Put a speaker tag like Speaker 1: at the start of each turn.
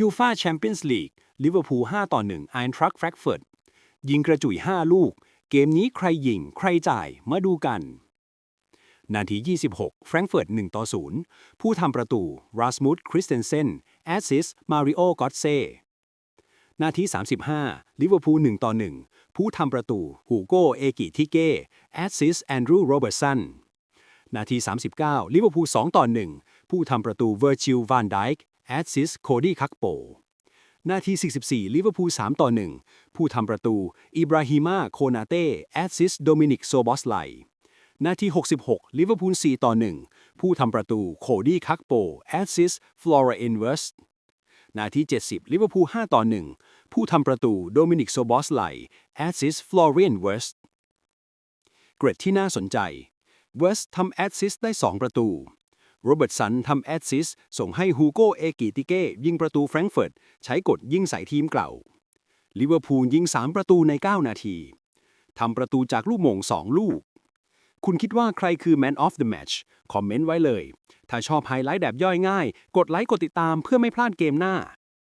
Speaker 1: ยูฟาแชมเปี้ยนส์ลีกลิเวอร์พูล5ต่อ1ไอน์ทรัคแฟรงก์เฟิร์ตยิงกระจุย 5 ลูก เกมนี้ใครยิง ใครจ่าย มาดูกัน นาที 26 แฟรงก์เฟิร์ต1ต่อ0ผู้ทำประตูรัสมุดคริสเตนเซนแอสซิสมาริโอกอตเซนาที 35 ลิเวอร์พูล1ต่อ1ผู้ทำประตู ฮูโกเอกิทิเก้แอสซิสแอนดรูโรเบิร์ตสัน นาที 39 ลิเวอร์พูล2ต่อ1ผู้ทำประตูเวอร์ชิลวานไดค์ แอสซิสโคดี้คักโปนาที 44 ลิเวอร์พูล 3 ต่อ 1 ผู้ทำประตู อิบราฮิมาโคนาเต้ แอสซิส โดมินิก โซบอสไล นาที 66 ลิเวอร์พูล 4 ต่อ 1 ผู้ทำประตู โคดี้ คักโป แอสซิส ฟลอราเอนเวสนาที 70 ลิเวอร์พูล 5 ต่อ 1 ผู้ทำประตู โดมินิก โซบอสไล แอสซิส ฟลอเรียนเวสเกรดที่น่าสนใจ เวสทำแอสซิสได้ 2 ประตู โรเบิร์ตสันทำแอดซิสต์ส่งให้ฮูโกเอกิติเก้ยิงประตูแฟรงก์เฟิร์ตใช้กดยิงใส่ทีมเก่าลิเวอร์พูลยิง 3 ประตูใน 9 นาทีทำประตูจากลูกมง2 ลูก คุณคิดว่าใครคือ Man of the Match คอมเมนต์ไว้เลย ถ้าชอบไฮไลท์แบบย่อยง่าย กดไลค์กดติดตามเพื่อไม่พลาดเกมหน้า